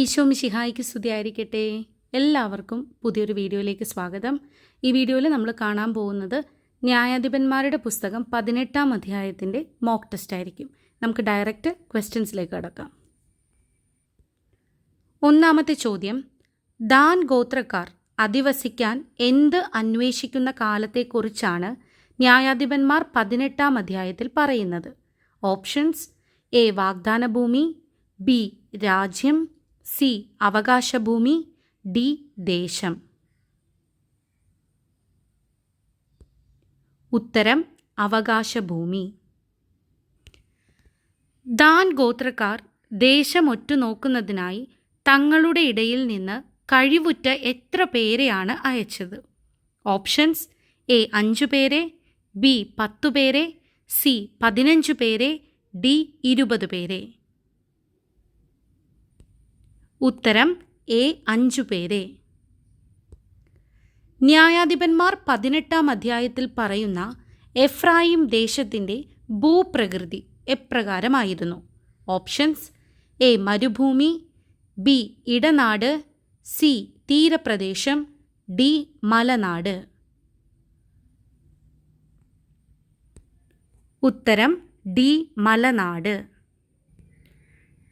ഈശോ മിശിഹായിക്ക് സ്തുതിയായിരിക്കട്ടെ. എല്ലാവർക്കും പുതിയൊരു വീഡിയോയിലേക്ക് സ്വാഗതം. ഈ വീഡിയോയിൽ നമ്മൾ കാണാൻ പോകുന്നത് ന്യായാധിപന്മാരുടെ പുസ്തകം പതിനെട്ടാം അധ്യായത്തിന്റെ മോക്ക് ടെസ്റ്റ് ആയിരിക്കും. നമുക്ക് ഡയറക്റ്റ് ക്വസ്റ്റ്യൻസിലേക്ക് കടക്കാം. ഒന്നാമത്തെ ചോദ്യം ദാൻ ഗോത്രക്കാർ അധിവസിക്കാൻ എന്ത് അന്വേഷിക്കുന്ന കാലത്തെക്കുറിച്ചാണ് ന്യായാധിപന്മാർ പതിനെട്ടാം അധ്യായത്തിൽ പറയുന്നത്? ഓപ്ഷൻസ് എ വാഗ്ദാന ഭൂമി ബി രാജ്യം സി. അവകാശഭൂമി. ഡി. ദേശം. ഉത്തരം അവകാശഭൂമി. ദാൻ ഗോത്രക്കാർ ദേശമൊറ്റു നോക്കുന്നതിനായി തങ്ങളുടെ ഇടയിൽ നിന്ന് കഴിവുറ്റ എത്ര പേരെയാണ് അയച്ചത്? ഓപ്ഷൻസ് എ അഞ്ചു പേരെ ബി പത്തു പേരെ സി പതിനഞ്ചു പേരെ ഡി ഇരുപത് പേരെ. ഉത്തരം എ അഞ്ചു പേരെ. ന്യായാധിപന്മാർ പതിനെട്ടാം അധ്യായത്തിൽ പറയുന്ന എഫ്രായിം ദേശത്തിന്റെ ഭൂപ്രകൃതി എപ്രകാരമായിരുന്നു. ഓപ്ഷൻസ് എ മരുഭൂമി ബി ഇടനാട് സി തീരപ്രദേശം ഡി മലനാട്. ഉത്തരം ഡി മലനാട്.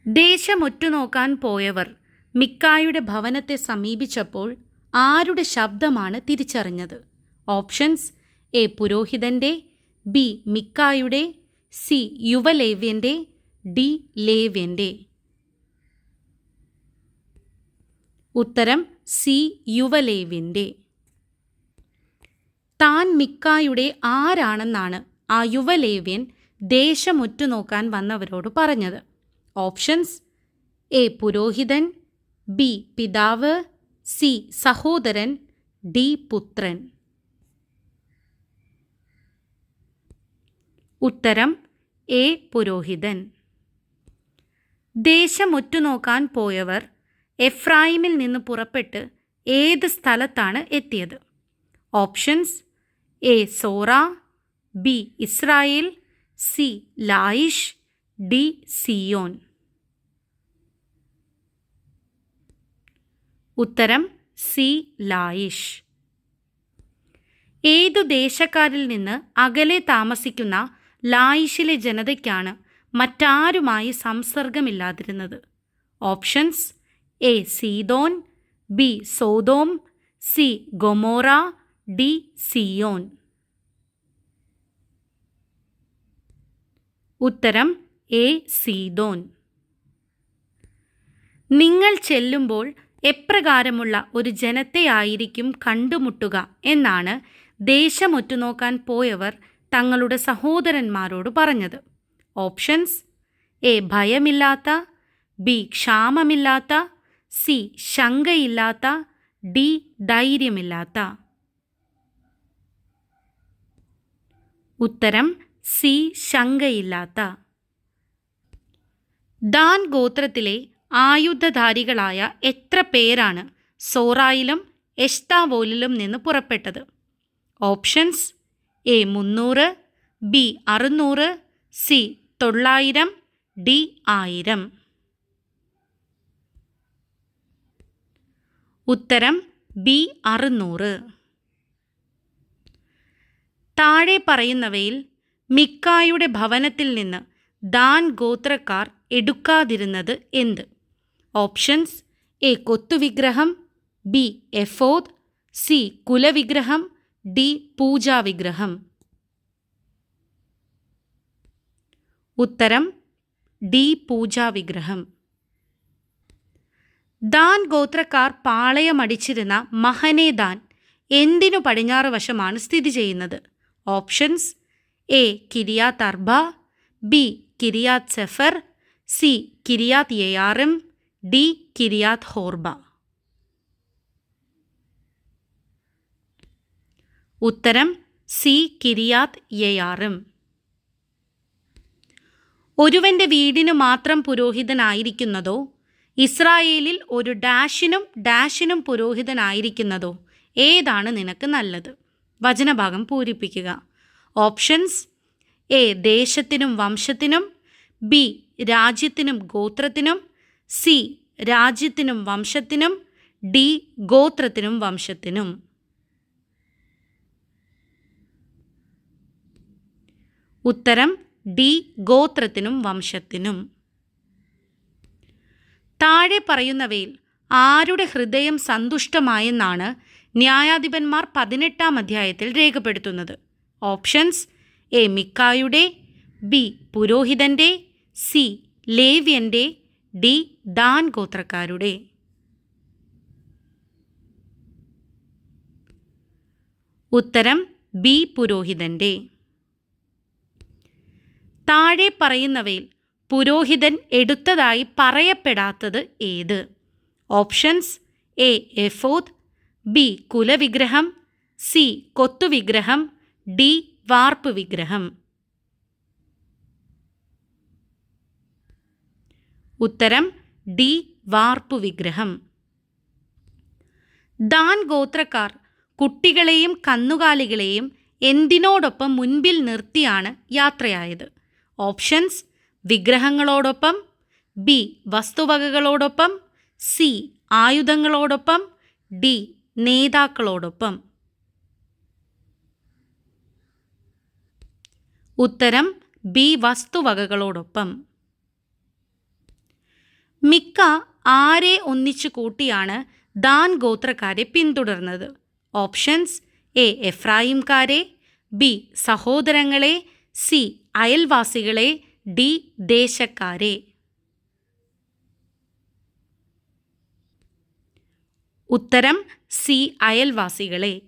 ദേശമൊറ്റുനോക്കാൻ പോയവർ മിക്കായുടെ ഭവനത്തെ സമീപിച്ചപ്പോൾ ആരുടെ ശബ്ദമാണ് തിരിച്ചറിഞ്ഞത്? ഓപ്ഷൻസ് എ പുരോഹിതന്റെ ബി മിക്കായുടെ സി യുവലേവ്യന്റെ ഡി ലേവ്യന്റെ ഉത്തരം സി യുവലേവ്യന്റെ താൻ മിക്കായുടെ ആരാണെന്നാണ് ആ യുവലേവ്യൻ ദേശമൊറ്റുനോക്കാൻ വന്നവരോട് പറഞ്ഞത്. ഓപ്ഷൻസ് എ പുരോഹിതൻ ബി പിതാവ് സി സഹോദരൻ ഡി പുത്രൻ. ഉത്തരം എ പുരോഹിതൻ. ദേശമൊറ്റുനോക്കാൻ പോയവർ എഫ്രായിമിൽ നിന്ന് പുറപ്പെട്ട് ഏത് സ്ഥലത്താണ് എത്തിയത്? Options A Zorah B Israel C Laish D Zion. ഉത്തരം സി ലായിഷ്. ഏതു ദേശക്കാരിൽ നിന്ന് അകലെ താമസിക്കുന്ന ലായിഷിലെ ജനതയ്ക്കാണ് മറ്റാരുമായി സംസർഗമില്ലാതിരുന്നത്? Options A Sidon B Sodom C Gomorrah D Zion. ഉത്തരം എ സീതോൻ നിങ്ങൾ ചെല്ലുമ്പോൾ എപ്രകാരമുള്ള ഒരു ജനത്തെയായിരിക്കും കണ്ടുമുട്ടുക എന്നാണ് ദേശമൊറ്റുനോക്കാൻ പോയവർ തങ്ങളുടെ സഹോദരന്മാരോട് പറഞ്ഞത്. Options A. ഭയമില്ലാത്ത ബി. ക്ഷാമമില്ലാത്ത സി. ശങ്കയില്ലാത്ത ഡി. ധൈര്യമില്ലാത്ത. ഉത്തരം സി. ശങ്കയില്ലാത്ത. ദാൻ ഗോത്രത്തിലെ ആയുധധാരികളായ എത്ര പേരാണ് സോറായിലും എഷ്താവോലിലും നിന്ന് പുറപ്പെട്ടത്? ഓപ്ഷൻസ് എ മുന്നൂറ് ബി അറുന്നൂറ് സി തൊള്ളായിരം ഡി ആയിരം. ഉത്തരം ബി അറുന്നൂറ്. താഴെ പറയുന്നവയിൽ മിക്കായുടെ ഭവനത്തിൽ നിന്ന് ദാൻ ഗോത്രക്കാർ എടുക്കാതിരുന്നത് എന്ത്? ഓപ്ഷൻസ് എ കൊത്തുവിഗ്രഹം ബി എഫോദ് സി കുലവിഗ്രഹം ഡി പൂജാവിഗ്രഹം. ഉത്തരം ഡി പൂജാവിഗ്രഹം. ദാൻ ഗോത്രക്കാർ പാളയമടിച്ചിരുന്ന മഹനെ ദാൻ എന്തിനു പടിഞ്ഞാറ് വശമാണ് സ്ഥിതി ചെയ്യുന്നത്? Options A Kiriath Arba B Kiriath Sepher C Kiriath Jearim D Kiriath ഹോർബ. ഉത്തരം സി കിരിയാത് യയാറും ഒരുവന്റെ വീടിന് മാത്രം പുരോഹിതനായിരിക്കുന്നതോ ഇസ്രായേലിൽ ഒരു ഡാഷിനും ഡാഷിനും പുരോഹിതനായിരിക്കുന്നതോ ഏതാണ് നിനക്ക് നല്ലത്? വചനഭാഗം പൂരിപ്പിക്കുക. ഓപ്ഷൻസ് എ ദേശത്തിനും വംശത്തിനും ബി രാജ്യത്തിനും ഗോത്രത്തിനും സി രാജ്യത്തിനും വംശത്തിനും ഡി ഗോത്രത്തിനും വംശത്തിനും. ഉത്തരം ഡി ഗോത്രത്തിനും വംശത്തിനും. താഴെ പറയുന്നവയിൽ ആരുടെ ഹൃദയം സന്തുഷ്ടമായെന്നാണ് ന്യായാധിപന്മാർ പതിനെട്ടാം അധ്യായത്തിൽ രേഖപ്പെടുത്തുന്നത്. ഓപ്ഷൻസ് എ മിക്കായുടെ ബി പുരോഹിതന്റെ സി ലേവ്യന്റെ ഡി ദാൻ ഗോത്രക്കാരുടെ. ഉത്തരം ബി പുരോഹിതന്റെ താഴെ പറയുന്നവയിൽ പുരോഹിതൻ എടുത്തതായി പറയപ്പെടാത്തത് ഏത്? ഓപ്ഷൻസ് എ എഫോദ് ബി കുലവിഗ്രഹം സി കൊത്തുവിഗ്രഹം ഡി വാർപ്പ് വിഗ്രഹം ഉത്തരം ഡി വാർപ്പു വിഗ്രഹം. ദാൻ ഗോത്രക്കാർ കുട്ടികളെയും കന്നുകാലികളെയും എന്തിനോടൊപ്പം മുൻപിൽ നിർത്തിയാണ് യാത്രയായത്. ഓപ്ഷൻസ് വിഗ്രഹങ്ങളോടൊപ്പം ബി വസ്തുവകകളോടൊപ്പം സി ആയുധങ്ങളോടൊപ്പം ഡി നേതാക്കളോടൊപ്പം. ഉത്തരം ബി വസ്തുവകകളോടൊപ്പം. മിക്ക ആരെ ഒന്നിച്ചു കൂട്ടിയാണ് ദാൻ ഗോത്രക്കാരെ പിന്തുടർന്നത്. Options A. എഫ്രായിംകാരെ ബി. സഹോദരങ്ങളെ സി. അയൽവാസികളെ ഡി. ദേശക്കാരെ. ഉത്തരം സി. അയൽവാസികളെ.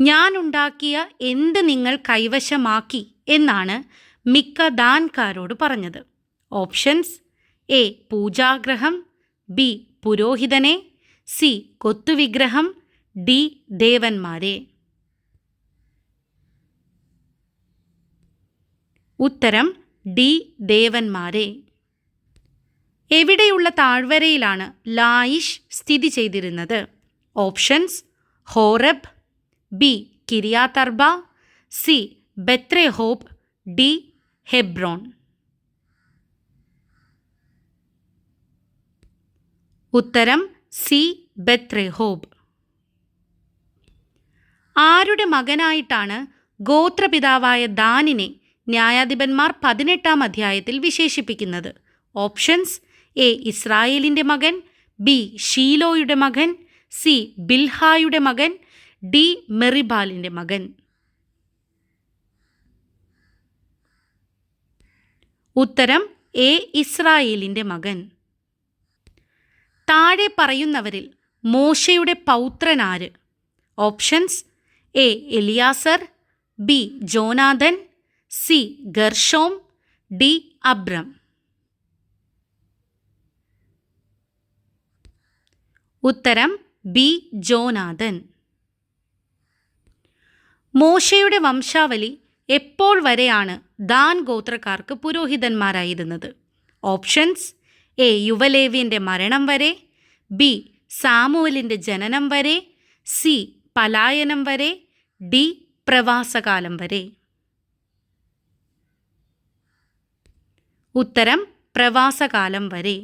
ഞാനുണ്ടാക്കിയ എന്ത് നിങ്ങൾ കൈവശമാക്കി എന്നാണ് മിക്ക ദാൻകാരോട് പറഞ്ഞത്. Options A. പൂജാഗ്രഹം ബി. പുരോഹിതനെ സി. കൊത്തുവിഗ്രഹം ഡി. ദേവന്മാരെ. ഉത്തരം ഡി. ദേവന്മാരെ. എവിടെയുള്ള താഴ്വരയിലാണ് ലായിഷ് സ്ഥിതി ചെയ്തിരുന്നത്? Options Horeb B. Kiriath Arba C. Beth Rehob D. Hebron. ഉത്തരം സി. Beth Rehob. ആരുടെ മകനായിട്ടാണ് ഗോത്രപിതാവായ ദാനിനെ ന്യായാധിപന്മാർ പതിനെട്ടാം അധ്യായത്തിൽ വിശേഷിപ്പിക്കുന്നത്? Options A. ഇസ്രായേലിന്റെ മകൻ ബി. ഷീലോയുടെ മകൻ സി. ബിൽഹായുടെ മകൻ ഡി. മെറിബാലിന്റെ മകൻ. ഉത്തരം എ. ഇസ്രായേലിന്റെ മകൻ. താഴെ പറയുന്നവരിൽ മോശയുടെ പൗത്രനാര്. Options A Eleazar B Jonathan C Gershom D Abram. ഉത്തരം ബി ജോനാഥൻ. മോശയുടെ വംശാവലി എപ്പോൾ വരെയാണ് ദാൻ ഗോത്രക്കാർക്ക് പുരോഹിതന്മാരായിരുന്നത്? ഓപ്ഷൻസ് എ യുവലേവിന്റെ മരണം വരെ ബി സാമുവലിന്റെ ജനനം വരെ സി പലായനം വരെ ഡി പ്രവാസകാലം വരെ. ഉത്തരം പ്രവാസകാലം വരെ.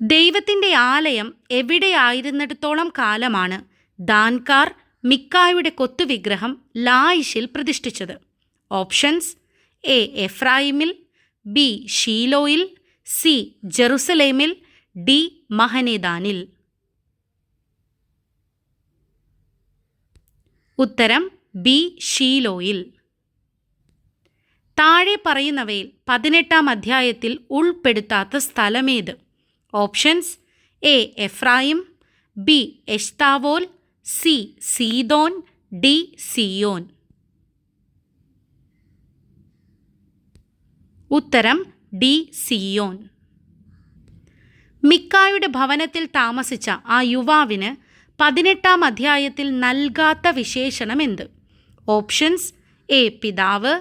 ദൈവത്തിന്റെ ആലയം എവിടെയായിരുന്നിടത്തോളം കാലമാണ് ദാൻകാർ മിക്കായുടെ കൊത്തുവിഗ്രഹം ലായിഷിൽ പ്രതിഷ്ഠിച്ചത്? ഓപ്ഷൻസ് എ എഫ്രായിമിൽ ബി ഷീലോയിൽ സി. ജെറുസലേമിൽ ഡി. മഹനേദാനിൽ. ഉത്തരം ബി. ഷീലോയിൽ. താഴെ പറയുന്നവയിൽ പതിനെട്ടാം അധ്യായത്തിൽ ഉൾപ്പെടുത്താത്ത സ്ഥലമേത്? Options A. Ephraim B. Eshtaol C. Sidon D. Zion. ഉത്തരം ഡി സിയോൻ. മിക്കായുടെ ഭവനത്തിൽ താമസിച്ച ആ യുവാവിന് പതിനെട്ടാം അധ്യായത്തിൽ നൽകാത്ത വിശേഷണം എന്ത് ഓപ്ഷൻസ് എ പിതാവ്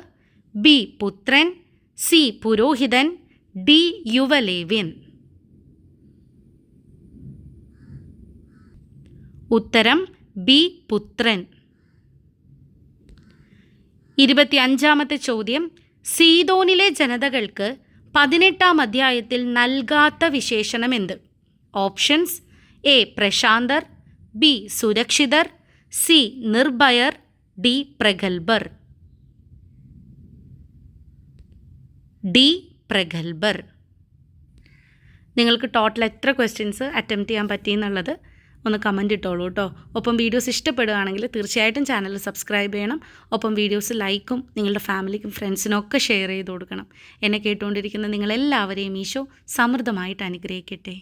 ബി പുത്രൻ സി പുരോഹിതൻ ഡി യുവലേവ്യൻ. ഉത്തരം ബി പുത്രൻ. ഇരുപത്തിയഞ്ചാമത്തെ ചോദ്യം. സീതോനിലെ ജനതകൾക്ക് പതിനെട്ടാം അധ്യായത്തിൽ നൽകാത്ത വിശേഷണം എന്ത് ഓപ്ഷൻസ് എ പ്രശാന്തർ ബി സുരക്ഷിതർ സി നിർഭയർ ഡി പ്രഗത്ഭർ. ഡി പ്രഗത്ഭർ. നിങ്ങൾക്ക് ടോട്ടൽ എത്ര ക്വസ്റ്റ്യൻസ് അറ്റംപ്റ്റ് ചെയ്യാൻ പറ്റിയെന്നുള്ളത് ഒന്ന് കമന്റ് ഇട്ടോളൂ കേട്ടോ ഒപ്പം വീഡിയോസ് ഇഷ്ടപ്പെടുകയാണെങ്കിൽ തീർച്ചയായിട്ടും ചാനൽ സബ്സ്ക്രൈബ് ചെയ്യണം. ഒപ്പം വീഡിയോസ് ലൈക്കും നിങ്ങളുടെ ഫാമിലിക്കും ഫ്രണ്ട്സിനും ഒക്കെ ഷെയർ ചെയ്ത് കൊടുക്കണം. എന്നെ കേട്ടുകൊണ്ടിരിക്കുന്ന നിങ്ങളെല്ലാവരെയും ഈശോ സമൃദ്ധമായിട്ട് അനുഗ്രഹിക്കട്ടെ.